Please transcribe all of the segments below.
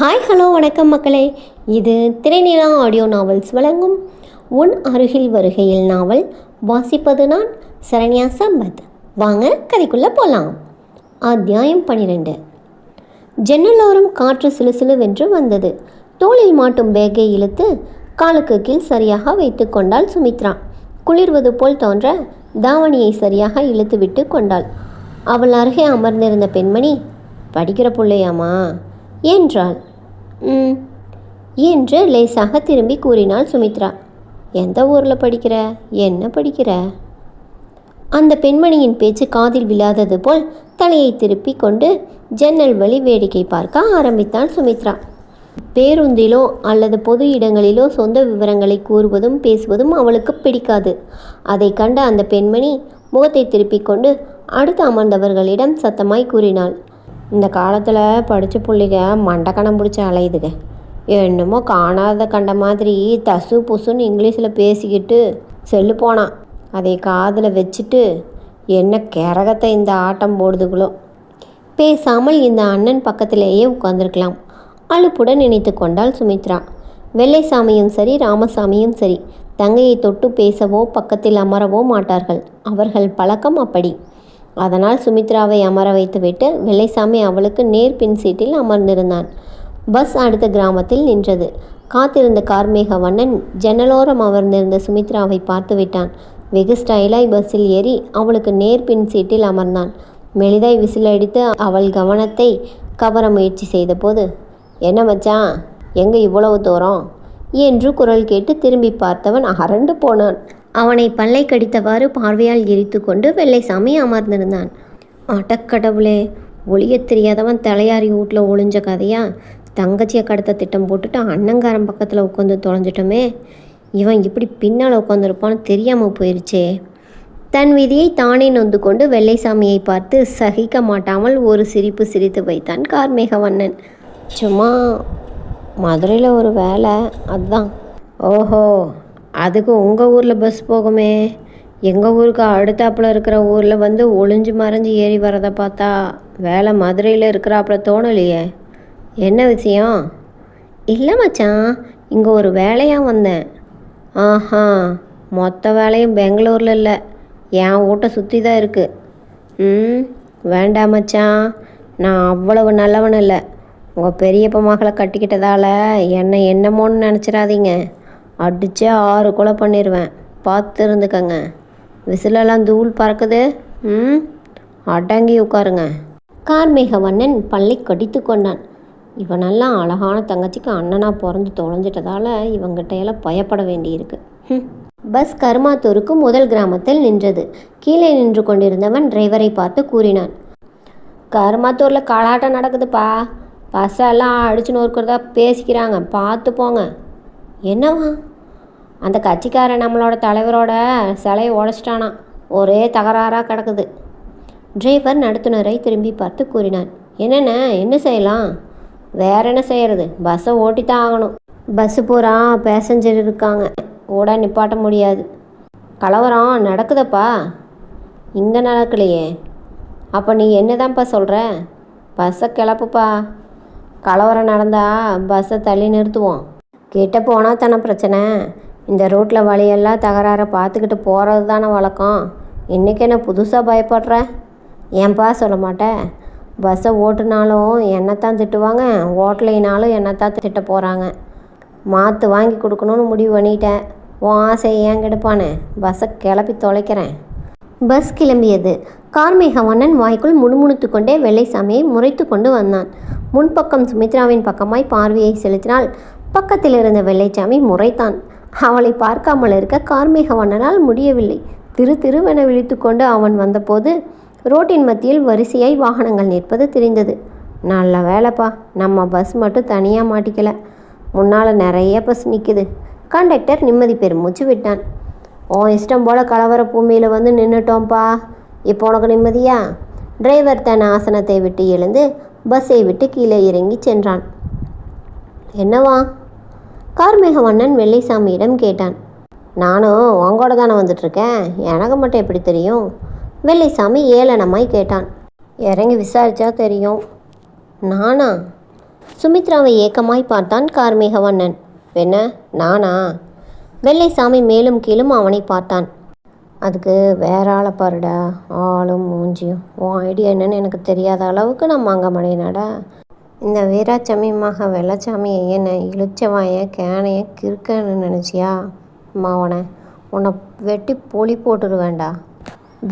Hi hello வணக்கம் மக்களே. இது திரைநிலா ஆடியோ நாவல்ஸ் வழங்கும் உன் அருகில் வருகையில் நாவல் வாசிப்பது நான் சரண்யா சம்பத். வாங்க கதைக்குள்ளே போகலாம் அத்தியாயம் பன்னிரெண்டு ஜன்னலோரம் காற்று சிலுசிலுவென்று வந்தது. தோளில் மாட்டும் பேக்கை இழுத்து காலுக்கு கீழ் சரியாக வைத்து கொண்டாள் சுமித்ரா. குளிர்வது போல் தோன்ற தாவணியை சரியாக இழுத்து விட்டு கொண்டாள். அவள் அருகே அமர்ந்திருந்த பெண்மணி படிக்கிற பிள்ளையாமா என்றாள். ம் என்று லேசாக திரும்பி கூறினாள் சுமித்ரா. எந்த ஊரில் படிக்கிற? என்ன படிக்கிற? அந்த பெண்மணியின் பேச்சு காதில் விழாதது போல் தலையை திருப்பி கொண்டு ஜன்னல் வழி வேடிக்கை பார்க்க ஆரம்பித்தாள் சுமித்ரா. பேருந்திலோ அல்லது பொது இடங்களிலோ சொந்த விவரங்களை கூறுவதும் பேசுவதும் அவளுக்கு பிடிக்காது. அதை கண்ட அந்த பெண்மணி முகத்தை திருப்பிக் கொண்டு அடுத்து அமர்ந்தவர்களிடம் சத்தமாய் கூறினாள். இந்த காலத்தில் படித்த பிள்ளைங்க மண்டக்கணம் பிடிச்சி அலையுதுங்க என்னமோ காணாத கண்ட மாதிரி தசு புசுன்னு இங்கிலீஷில் பேசிக்கிட்டு செல்லு போனான் அதை காதில் வச்சுட்டு என்ன கரகத்தை இந்த ஆட்டம் போடுதுகளோ. பேசாமல் இந்த அண்ணன் பக்கத்திலேயே உட்காந்துருக்கலாம் அலுப்புடன் நினைத்து கொண்டாள் சுமித்ரா. வெள்ளைசாமியும் சரி ராமசாமியும் சரி தங்கையை தொட்டு பேசவோ பக்கத்தில் அமரவோ மாட்டார்கள். அவர்கள் பழக்கம் அப்படி. அதனால் சுமித்ராவை அமர வைத்துவிட்டு வெள்ளைசாமி அவளுக்கு நேர் பின் சீட்டில் அமர்ந்திருந்தான். பஸ் அடுத்த கிராமத்தில் நின்றது. காத்திருந்த கார்மேக வண்ணன் ஜன்னலோரம் அமர்ந்திருந்த சுமித்ராவை பார்த்து விட்டான். வெகு ஸ்டைலாய் பஸ்ஸில் ஏறி அவளுக்கு நேர் பின் சீட்டில் அமர்ந்தான். மெலிதாய் விசிலடித்து அவள் கவனத்தை கவர முயற்சி செய்தபோது என்ன மச்சான் எங்கே இவ்வளவு தூரம்? என்று குரல் கேட்டு திரும்பி பார்த்தவன் அரண்டு போனான். அவனை பல்லை கடித்தவாறு பார்வையால் எரித்து கொண்டு வெள்ளைசாமி அமர்ந்திருந்தான். அடக்கடவுளே ஒளியத் தெரியாதவன் தலையாரி வீட்டில் ஒளிஞ்ச கதையா? தங்கச்சியை கடத்த திட்டம் போட்டுட்டு அண்ணங்காரன் பக்கத்தில் உட்காந்து தொலைஞ்சிட்டோமே. இவன் இப்படி பின்னால் உட்காந்துருப்பான்னு தெரியாமல் போயிடுச்சே தன் விதியை தானே நொந்து கொண்டு வெள்ளைசாமியை பார்த்து சகிக்க மாட்டாமல் ஒரு சிரிப்பு சிரித்து வைத்தான் கார்மேகவண்ணன். சும்மா மதுரையில் ஒரு வேலை அதுதான் ஓஹோ அதுக்கு உங்கள் ஊரில் பஸ் போகுமே? எங்கள் ஊருக்கு அடுத்தாப்புல இருக்கிற ஊரில் வந்து ஒளிஞ்சு மறைஞ்சு ஏறி வரதை பார்த்தா வேலை மதுரையில் இருக்கிறாப்புல தோணலையே. என்ன விஷயம்? இல்லை மச்சான் இங்கே ஒரு வேலையாக வந்தேன். ஆஹா மொத்த வேலையும் பெங்களூரில் இல்லை. என் வீட்டை சுற்றி தான் இருக்குது ம் வேண்டாம் மச்சான். நான் அவ்வளவு நல்லவன் இல்லை. உங்கள் பெரியப்ப மகளை கட்டிக்கிட்டதால என்னை என்னமோன்னு நினச்சிடாதீங்க. அடித்தே ஆறு கொலை பண்ணிடுவேன் பார்த்து இருந்துக்கங்க விசிலெல்லாம் தூள் பறக்குது. ம்? அடங்கி உட்காருங்க. கார்மேகவண்ணன் பல்லை கடித்து கொண்டான். இவனெல்லாம் அழகான தங்கச்சிக்கு அண்ணனாக பிறந்து தொலைஞ்சிட்டதால இவங்கிட்டையெல்லாம் பயப்பட வேண்டியிருக்கு. பஸ் கருமாத்தூருக்கு முதல் கிராமத்தில் நின்றது. கீழே நின்று கொண்டிருந்தவன் டிரைவரை பார்த்து கூறினான். கருமாத்தூரில் கலாட்டம் நடக்குதுப்பா. பஸ்ஸெல்லாம் அடிச்சு நொறுக்கிறதா பேசிக்கிறாங்க. பார்த்து போங்க. என்னவா? அந்த கட்சிக்காரன் நம்மளோட தலைவரோட சிலையை உடச்சிட்டானா. ஒரே தகராறாக கிடக்குது. டிரைவர் நடத்துனரை திரும்பி பார்த்து கூறினார். என்னென்ன என்ன செய்யலாம்? வேற என்ன செய்யறது? பஸ்ஸை ஓட்டித்தான் ஆகணும். பஸ்ஸு பூரா பேசஞ்சர் இருக்காங்க. ஓட நிப்பாட்ட முடியாது. கலவரம் நடக்குதப்பா. இங்கே நடக்கலையே அப்போ நீ என்னதான்ப்பா சொல்கிற பஸ்ஸை கிளப்புப்பா. கலவரம் நடந்தால் பஸ்ஸை தள்ளி நிறுத்துவோம். கிட்ட போனால் தானே பிரச்சனை. இந்த ரூட்டில் வழியெல்லாம் தகராறை பார்த்துக்கிட்டு போகிறது தானே வழக்கம். இன்றைக்கி என்ன புதுசாக பயப்படுற? ஏன்பா சொல்ல மாட்டேன் பஸ்ஸை ஓட்டுனாலும் என்னத்தான் திட்டுவாங்க? ஓட்டலைனாலும் என்னத்தான் திட்ட போகிறாங்க மாற்று வாங்கி கொடுக்கணும்னு முடிவு பண்ணிட்டேன். உன் ஆசை ஏன் கெடுப்பானே? பஸ்ஸை கிளப்பி தொலைக்கிறேன். பஸ் கிளம்பியது. கார்மேகவண்ணன் வாய்க்குள் முணுமுணுத்து கொண்டே வெள்ளைசாமியை முறைத்து கொண்டு வந்தான். முன்பக்கம் சுமித்ராவின் பக்கமாய் பார்வையை செலுத்தினால் பக்கத்தில் இருந்த வெள்ளைச்சாமி முறைத்தான். அவளை பார்க்காமல் இருக்க கார்மேகவண்ணனால் முடியவில்லை. திரு திருவென விழித்து கொண்டு அவன் வந்தபோது ரோட்டின் மத்தியில் வரிசையாய் வாகனங்கள் நிற்பது தெரிந்தது. நல்ல வேலைப்பா. நம்ம பஸ் மட்டும் தனியாக மாட்டிக்கல. முன்னால் நிறைய பஸ் நிற்குது கண்டக்டர் நிம்மதி பெருமூச்சு விட்டான். உன் இஷ்டம் போல் கலவர பூமியில் வந்து நின்றுட்டோம்ப்பா இப்போ உனக்கு நிம்மதியா? டிரைவர் தன் ஆசனத்தை விட்டு எழுந்து பஸ்ஸை விட்டு கீழே இறங்கி சென்றான். என்னவா? கார்மேகவண்ணன் வெள்ளைசாமியிடம் கேட்டான். நானும் உங்கூட தானே வந்துட்டுருக்கேன். எனக்கு மட்டும் எப்படி தெரியும்? வெள்ளைசாமி ஏளனமாய் கேட்டான். இறங்கி விசாரிச்சா தெரியும். நானா? சுமித்ராவை ஏக்கமாய் பார்த்தான் கார்மேகவண்ணன். என்ன நானா? வெள்ளைசாமி மேலும் கீழும் அவனை பார்த்தான். அதுக்கு வேற ஆளை பாருடா. ஆளும் மூஞ்சியும். உன் ஐடியா என்னன்னு எனக்கு தெரியாத அளவுக்கு நான் மாங்க இந்த வீராசாமி மக வெள்ளச்சாமியை என்ன இழுச்சவாய கேனைய கிறுக்கன்னு நினச்சியா? மாவனை உன்னை வெட்டி பொலி போட்டுருவேண்டா.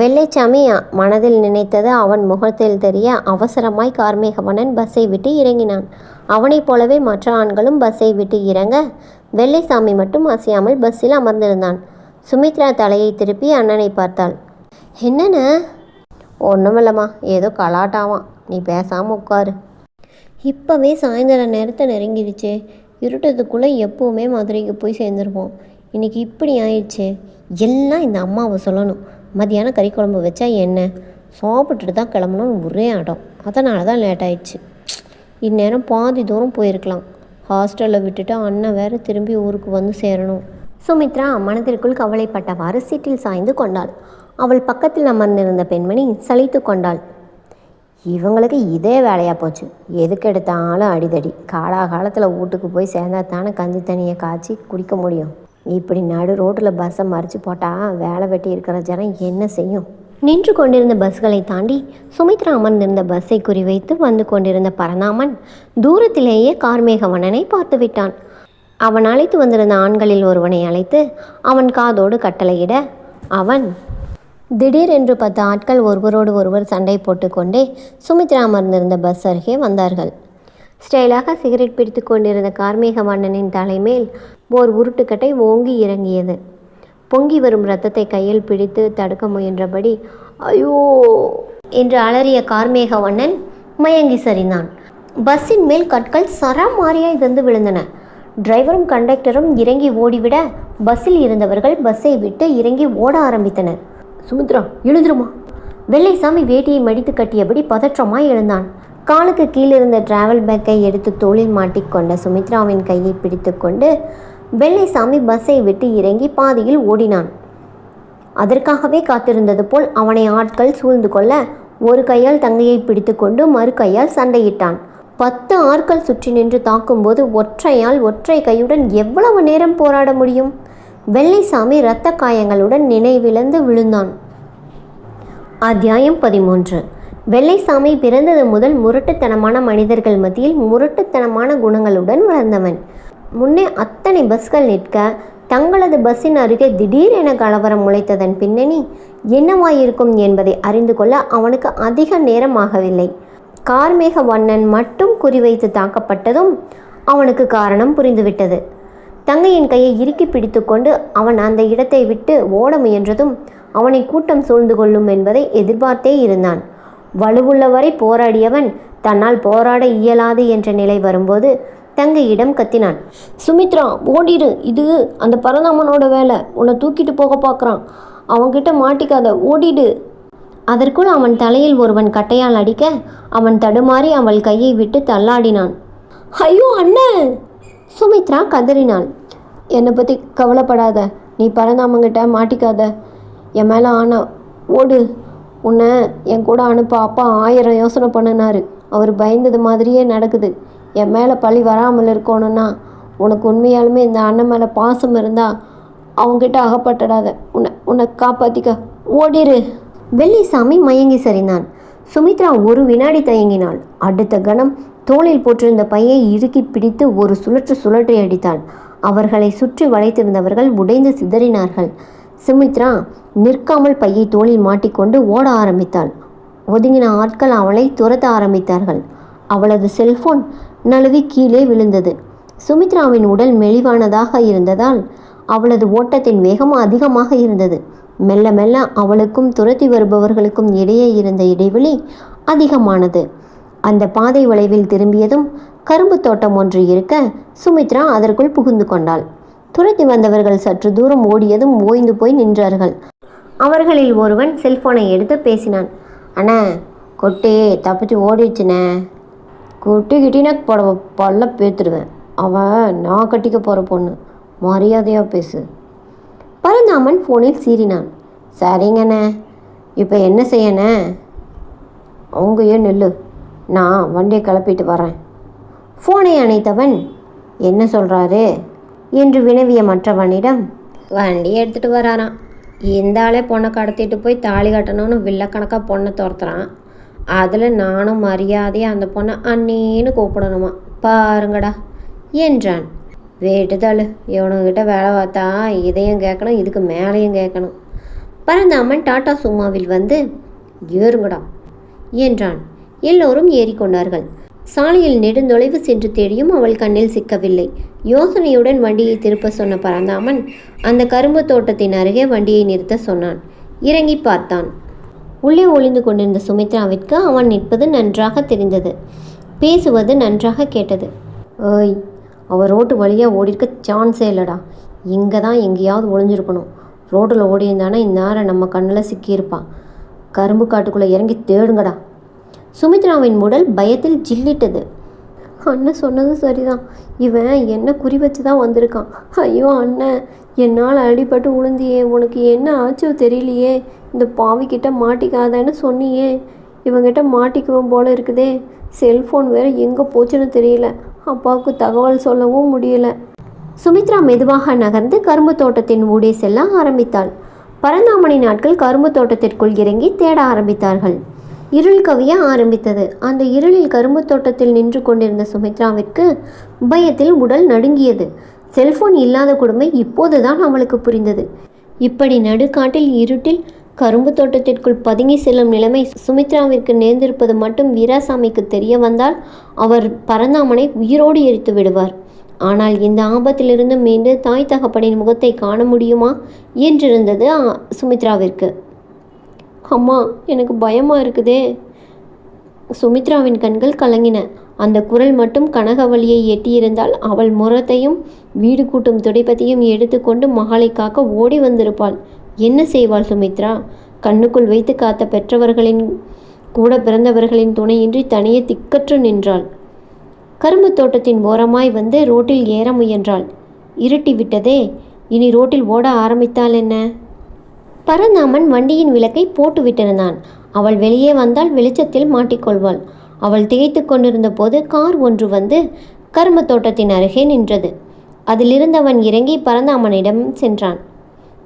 வெள்ளைச்சாமி மனதில் நினைத்தது அவன் முகத்தில் தெரிய அவசரமாய் கார்மேகவனன் பஸ்ஸை விட்டு இறங்கினான். அவனைப் போலவே மற்ற ஆண்களும் பஸ்ஸை விட்டு இறங்க வெள்ளைசாமி மட்டும் அசையாமல் பஸ்ஸில் அமர்ந்திருந்தான். சுமித்ரா தலையை திருப்பி அண்ணனை பார்த்தாள். என்னென்ன ஒன்றுமில்லம்மா ஏதோ கலாட்டாவான் நீ பேசாமல் உட்காரு. இப்போவே சாயந்தர நேரத்தை நெருங்கிடுச்சே. இருட்டதுக்குள்ளே எப்போவுமே மதுரைக்கு போய் சேர்ந்துருப்போம். இன்னைக்கு இப்படி ஆயிடுச்சு. எல்லாம் இந்த அம்மாவை சொல்லணும். மதியானம் கறி குழம்பு வச்சா என்ன? சாப்பிட்டுட்டு தான் கிளம்பணும்னு ஒரே ஆட்டம் அதனால தான் லேட் ஆயிடுச்சு. இந்நேரம் பாதி தூரம் போயிருக்கலாம் ஹாஸ்டலில் விட்டுட்டு அண்ணன் வேறு திரும்பி ஊருக்கு வந்து சேரணும். சுமித்ரா மனதிற்குள் கவலைப்பட்டவாறு சீட்டில் சாய்ந்து கொண்டாள். அவள் பக்கத்தில் அமர்ந்திருந்த பெண்மணி சலித்து கொண்டாள். இவங்களுக்கு இதே வேலையாக போச்சு. எதுக்கு எடுத்தாலும் அடிதடி. காலாகாலத்தில் வீட்டுக்கு போய் சேர்ந்தா தானே கஞ்சி தண்ணியை காய்ச்சி குடிக்க முடியும். இப்படி நடு ரோட்டில் பஸ்ஸை மறித்து போட்டால் வேலை வெட்டி இருக்கிற ஜனம் என்ன செய்யும்? நின்று கொண்டிருந்த பஸ்களை தாண்டி சுமித்ரா அமர்ந்திருந்த பஸ்ஸை குறிவைத்து வந்து கொண்டிருந்த பரந்தாமன் தூரத்திலேயே கார்மேகவனனை பார்த்து விட்டான். அவன் அழைத்து வந்திருந்த ஆண்களில் ஒருவனை அழைத்து அவன் காதோடு கட்டளையிட அவன் திடீரென்று பத்து ஆட்கள் ஒருவரோடு ஒருவர் சண்டை போட்டுக்கொண்டே சுமித்ரா அமர்ந்திருந்த பஸ் அருகே வந்தார்கள். ஸ்டைலாக சிகரெட் பிடித்து கொண்டிருந்த கார்மேக மன்னனின் தலைமேல் ஓர் உருட்டுக்கட்டை ஓங்கி இறங்கியது. பொங்கி வரும் ரத்தத்தை கையில் பிடித்து தடுக்க முயன்றபடி ஐயோ! என்று அலறிய கார்மேகவண்ணன் மயங்கி சரிந்தான். பஸ்ஸின் மேல் கற்கள் சராமாரியாய் வந்து விழுந்தன. டிரைவரும் கண்டக்டரும் இறங்கி ஓடிவிட பஸ்ஸில் இருந்தவர்கள் பஸ்ஸை விட்டு இறங்கி ஓட ஆரம்பித்தனர். சுமித்ரா எழுதுருமா வெள்ளைசாமி வேட்டியை மடித்து கட்டியபடி பதற்றமாய் எழுந்தான். காலுக்கு கீழிருந்த டிராவல் பேக்கை எடுத்து தோளில் மாட்டிக்கொண்ட சுமித்ராவின் கையை பிடித்துக்கொண்டு வெள்ளைசாமி பஸ்ஸை விட்டு இறங்கி பாதியில் ஓடினான். அதற்காகவே காத்திருந்தது போல் அவனை ஆட்கள் சூழ்ந்து கொள்ள ஒரு கையால் தங்கையை பிடித்துக்கொண்டு மறு கையால் சண்டையிட்டான். பத்து ஆட்கள் சுற்றி நின்று தாக்கும்போது ஒற்றையால் ஒற்றை கையுடன் எவ்வளவு நேரம் போராட முடியும்? வெள்ளைசாமி இரத்த காயங்களுடன் நினைவிழந்து விழுந்தான். அத்தியாயம் பதிமூன்று. வெள்ளைசாமி பிறந்தது முதல் முரட்டுத்தனமான மனிதர்கள் மத்தியில் முரட்டுத்தனமான குணங்களுடன் வளர்ந்தவன். முன்னே அத்தனை பஸ்கள் நிற்க தங்களது பஸ்ஸின் அருகே திடீரென கலவரம் முளைத்ததன் பின்னணி என்னவாயிருக்கும் என்பதை அறிந்து கொள்ள அவனுக்கு அதிக நேரம் ஆகவில்லை. கார்மேக வண்ணன் மட்டும் குறிவைத்து தாக்கப்பட்டதும் அவனுக்கு காரணம் புரிந்துவிட்டது. தங்கையின் கையை இறுக்கி பிடித்துக்கொண்டு அவன் அந்த இடத்தை விட்டு ஓட முயன்றதும் அவனை கூட்டம் சூழ்ந்து கொள்ளும் என்பதை எதிர்பார்த்தே இருந்தான். வலுவுள்ளவரை போராடியவன் தன்னால் போராட இயலாது என்ற நிலை வரும்போது தங்கையிடம் கத்தினான். சுமித்ரா ஓடிடு இது அந்த பரந்தாமனோட வேலை. உன்னை தூக்கிட்டு போக பார்க்குறான். அவன்கிட்ட மாட்டிக்காத. ஓடிடு. அதற்குள் அவன் தலையில் ஒருவன் கட்டையால் அடிக்க அவன் தடுமாறி அவள் கையை விட்டு தள்ளாடினான். ஐயோ அண்ணன் சுமித்ரா கதறினாள். என்னை பற்றி கவலைப்படாத. நீ பரந்தாமங்கிட்ட மாட்டிக்காத. என் மேலே ஆனா ஓடு. உன்னை என் கூட அனுப்ப அப்பா ஆயிரம் யோசனை பண்ணினாரு. அவர் பயந்தது மாதிரியே நடக்குது. என் மேலே பழி வராமல் இருக்கணும்னா உனக்கு உண்மையாலுமே இந்த அண்ணன் மேலே பாசம் இருந்தால் அவங்ககிட்ட அகப்பட்டடாத. உன்னை உன்னை காப்பாற்றிக்க ஓடிரு. வெள்ளிசாமி மயங்கி சரிந்தான். சுமித்ரா ஒரு வினாடி தயங்கினாள். அடுத்த கணம் தோளில் போட்டிருந்த பையை இறுக்கி பிடித்து ஒரு சுழற்று சுழற்றி அடித்தாள். அவர்களை சுற்றி வளைத்திருந்தவர்கள் உடைந்து சிதறினார்கள். சுமித்ரா நிற்காமல் பையை தோளில் மாட்டிக்கொண்டு ஓட ஆரம்பித்தாள். ஒதுங்கின ஆட்கள் அவளை துரத்த ஆரம்பித்தார்கள். அவளது செல்போன் நழுவி கீழே விழுந்தது. சுமித்ராவின் உடல் மெலிவானதாக இருந்ததால் அவளது ஓட்டத்தின் வேகம் அதிகமாக இருந்தது. மெல்ல மெல்ல அவளுக்கும் துரத்தி வருபவர்களுக்கும் இடையே இருந்த இடைவெளி அதிகமானது. அந்த பாதை வளைவில் திரும்பியதும் கரும்பு தோட்டம் ஒன்று இருக்க சுமித்ரா அதற்குள் புகுந்து கொண்டாள். துரத்தி வந்தவர்கள் சற்று தூரம் ஓடியதும் ஓய்ந்து போய் நின்றார்கள். அவர்களில் ஒருவன் செல்போனை எடுத்து பேசினான். அண்ணா கொட்டி தப்பிச்சு ஓடிடுச்சுண்ணே. கொட்டிக்கிட்டினா புடவை பல்ல பேத்துருவேன் அவன் நான் கட்டிக்க போகிற பொண்ணு. மரியாதையாக பேசு. பரந்தாமன் ஃபோனில் சீறினான். சரிங்கண்ணே. இப்போ என்ன செய்யண்ணே? அவங்க ஏன் நெல்லு. நான் வண்டியை கிளப்பிட்டு வரேன். ஃபோனை அணைத்தவன் என்ன சொல்கிறாரு என்று வினவிய மற்றவனிடம் வண்டி எடுத்துகிட்டு வராராம். இந்த ஆளே பொண்ணை கடத்திட்டு போய் தாலி கட்டணும்னு வில்லக்கணக்காக பொண்ணை துரத்துறான். அதில் நானும் மரியாதையாக அந்த பொண்ணை அண்ணின்னு கூப்பிடணுமா? பாருங்கடா என்றான். வேட்டுதாள் இவனுங்கிட்ட வேலை பார்த்தா இதையும் கேட்கணும் இதுக்கு மேலேயும் கேட்கணும். பரந்தாமன் டாடா சும்மாவில் வந்து ஏறுங்கடா என்றான். எல்லோரும் ஏறிக்கொண்டார்கள். சாலையில் நெடுந்தொலைவு சென்று தேடியும் அவள் கண்ணில் சிக்கவில்லை. யோசனையுடன் வண்டியை திருப்ப சொன்ன பரந்தாமன் அந்த கரும்பு தோட்டத்தின் அருகே வண்டியை நிறுத்த சொன்னான். இறங்கி பார்த்தான். உள்ளே ஒளிந்து கொண்டிருந்த சுமித்ராவிற்கு அவன் நிற்பது நன்றாக தெரிந்தது. பேசுவது நன்றாக கேட்டது. ஓய் அவள் ரோட்டு வழியாக ஓடிருக்க சான்ஸே இல்லைடா. இங்கே தான் எங்கேயாவது ஒளிஞ்சிருக்கணும். ரோட்டில் ஓடியிருந்தானா இந்நேரம் நம்ம கண்ணில் சிக்கியிருப்பான் கரும்பு காட்டுக்குள்ளே இறங்கி தேடுங்கடா. சுமித்ராவின் உடல் பயத்தில் ஜில்லிட்டது. அண்ணன் சொன்னது சரிதான். இவன் என்ன குறி வச்சு தான் வந்திருக்கான். ஐயோ அண்ணன் என்னால் அடிபட்டு உளுந்தியே. உனக்கு என்ன ஆச்சோ தெரியலையே. இந்த பாவிக்கிட்ட மாட்டிக்காதன்னு சொன்னியே. இவங்கிட்ட மாட்டிக்குவோம் போல இருக்குதே. செல்ஃபோன் வேற எங்கே போச்சுன்னு தெரியல. அப்பாவுக்கு தகவல் சொல்லவும் முடியல. சுமித்ரா மெதுவாக நகர்ந்து கரும்பு தோட்டத்தின் ஊடே செல்ல ஆரம்பித்தாள். பரந்தாமணி நாட்கள் கரும்பு தோட்டத்திற்குள் இறங்கி தேட ஆரம்பித்தார்கள். இருள் கவிய ஆரம்பித்தது. அந்த இருளில் கரும்பு தோட்டத்தில் நின்று கொண்டிருந்த சுமித்ராவிற்கு பயத்தில் உடல் நடுங்கியது. செல்போன் இல்லாத கொடுமை இப்போதுதான் அவளுக்கு புரிந்தது. இப்படி நடுக்காட்டில் இருட்டில் கரும்பு தோட்டத்திற்குள் பதுங்கி செல்லும் நிலைமை சுமித்ராவிற்கு நேர்ந்திருப்பது மட்டும் வீராசாமிக்கு தெரிய வந்தால் அவர் பரந்தாமனை உயிரோடு எரித்து விடுவார். ஆனால் இந்த ஆபத்திலிருந்து மீண்டு தாய் தகப்பனின் முகத்தை காண முடியுமா? என்றிருந்தது சுமித்ராவிற்கு. அம்மா எனக்கு பயமாக இருக்குதே. சுமித்ராவின் கண்கள் கலங்கின. அந்த குரல் மட்டும் கனகவழியை எட்டியிருந்தால் அவள் முரத்தையும் வீடு கூட்டும் துடைப்பத்தையும் எடுத்துக்கொண்டு மகளை காக்க ஓடி வந்திருப்பாள். என்ன செய்வாள் சுமித்ரா? கண்ணுக்குள் வைத்து காத்த பெற்றவர்களின் கூட பிறந்தவர்களின் துணையின்றி தனியே திக்கற்று நின்றாள். கரும்பு தோட்டத்தின் ஓரமாய் வந்து ரோட்டில் ஏற முயன்றாள். இருட்டி விட்டதே இனி ரோட்டில் ஓட ஆரம்பித்தால் என்ன? பரந்தாமன் வண்டியின் விளக்கை போட்டு விட்டிருந்தான். அவள் வெளியே வந்தால் வெளிச்சத்தில் மாட்டிக்கொள்வாள். அவள் திகைத்து கொண்டிருந்த போது கார் ஒன்று வந்து கரும தோட்டத்தின் அருகே நின்றது. அதிலிருந்தவன் இறங்கி பரந்தாமனிடம் சென்றான்.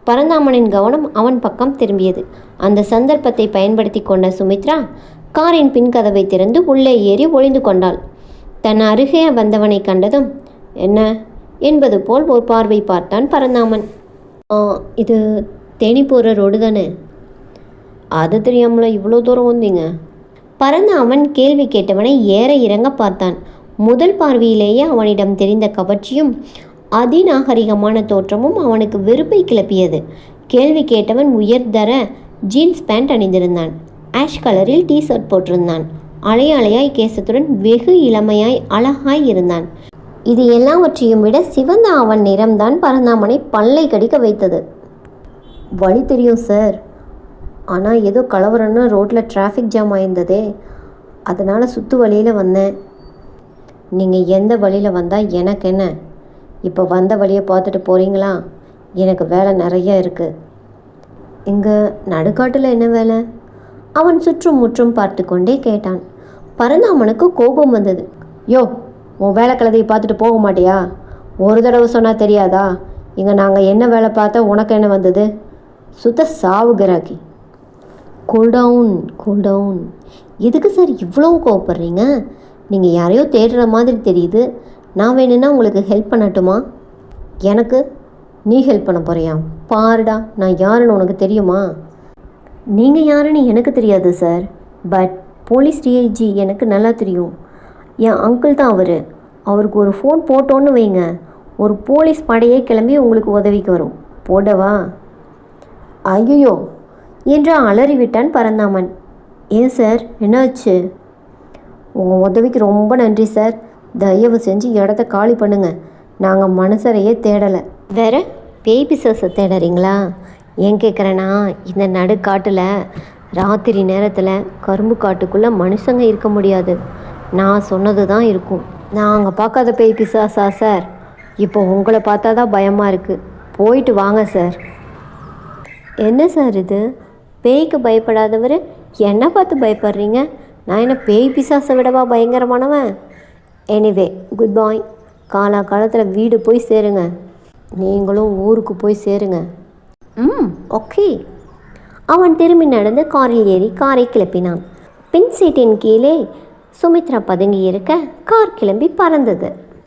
பரந்தாமனின் கவனம் அவன் பக்கம் திரும்பியது. அந்த சந்தர்ப்பத்தை பயன்படுத்தி கொண்ட சுமித்ரா காரின் பின்கதவை திறந்து உள்ளே ஏறி ஒளிந்து கொண்டாள். தன் அருகே வந்தவனை கண்டதும் என்ன? என்பது போல் ஒரு பார்வை பார்த்தான் பரந்தாமன். இது தேனி போகிற ரோடு தானே? அது தெரியாமல இவ்வளோ தூரம் வந்தீங்க? பறந்த அவன் கேள்வி கேட்டவனை ஏற இறங்க பார்த்தான். முதல் பார்வையிலேயே அவனிடம் தெரிந்த கவர்ச்சியும் அதிநாகரிகமான தோற்றமும் அவனுக்கு வெறுப்பை கிளப்பியது. கேள்வி கேட்டவன் உயர்தர ஜீன்ஸ் பேண்ட் அணிந்திருந்தான். ஆஷ் கலரில் டீ ஷர்ட் போட்டிருந்தான். அலை அலையாய் கேசத்துடன் வெகு இளமையாய் அழகாய் இருந்தான். இது எல்லாவற்றையும் விட சிவந்த அவன் நிறம்தான் பரந்தாமனை பல்லை கடிக்க வைத்தது. வழி தெரியும் சார் ஆனால் ஏதோ கலவரம்னா ரோட்டில் டிராஃபிக் ஜாம் ஆயிருந்ததே. அதனால் சுற்று வழியில் வந்தேன். நீங்கள் எந்த வழியில் வந்தால் எனக்கு என்ன? இப்போ வந்த வழியை பார்த்துட்டு போகிறீங்களா எனக்கு வேலை நிறைய இருக்குது இங்கே நடுக்காட்டில் என்ன வேலை? அவன் சுற்றும் முற்றும் பார்த்து கொண்டே கேட்டான். பரந்தாமனுக்கு கோபம் வந்தது. யோ உன் வேலை கலதையை பார்த்துட்டு போக மாட்டியா? ஒரு தடவை சொன்னால் தெரியாதா? இங்கே நாங்கள் என்ன வேலை பார்த்தா உனக்கு என்ன வந்தது? சுத்த சாவு கிராக்கி கூல் டவுன் கூல் டவுன் எதுக்கு சார் இவ்வளோ கோவப்படுறீங்க? நீங்கள் யாரையோ தேடுற மாதிரி தெரியுது. நான் வேணும்னா உங்களுக்கு ஹெல்ப் பண்ணட்டுமா? எனக்கு? நீ ஹெல்ப் பண்ண போறியா? பாருடா நான் யாருன்னு உனக்கு தெரியுமா? நீங்கள் யாருன்னு எனக்கு தெரியாது சார். பட் போலீஸ் டிஐஜி எனக்கு நல்லா தெரியும். என் அங்கிள் தான் அவர். அவருக்கு ஒரு ஃபோன் போட்டோன்னு வைங்க. ஒரு போலீஸ் படையே கிளம்பி உங்களுக்கு உதவிக்கு வரும். போடவா? ஐயோ என்று அலறிவிட்டான் பரந்தாமன். ஏன் சார்? என்னாச்சு? உங்கள் உதவிக்கு ரொம்ப நன்றி சார். தயவு செஞ்சு இடத்த காலி பண்ணுங்க. நாங்கள் மனுஷரையே தேடலை. வேற? பேய் பிசாசை தேடுறீங்களா? ஏன் கேட்குறேன்னா இந்த நடுக்காட்டில் ராத்திரி நேரத்தில் கரும்பு காட்டுக்குள்ளே மனுஷங்க இருக்க முடியாது. நான் சொன்னது தான் இருக்கும். நாங்கள் பார்க்காத பேய் பிசாசா சார்? இப்போ உங்களை பார்த்தா தான் பயமாக இருக்குது போயிட்டு வாங்க சார். என்ன சார் இது? பேய்க்கு பயப்படாதவர் என்ன பார்த்து பயப்படுறீங்க? நான் என்ன பேய் பிசாசை விடவா பயங்கரமானவன்? எனிவே குட் பாய் காலா காலத்தில் வீடு போய் சேருங்க. நீங்களும் ஊருக்கு போய் சேருங்க. ம் ஓகே அவன் திரும்பி நடந்து காரில் ஏறி காரை கிளப்பினான். பின் சீட்டின் கீழே சுமித்ரா பதுங்கி இருக்க கார் கிளம்பி பறந்தது.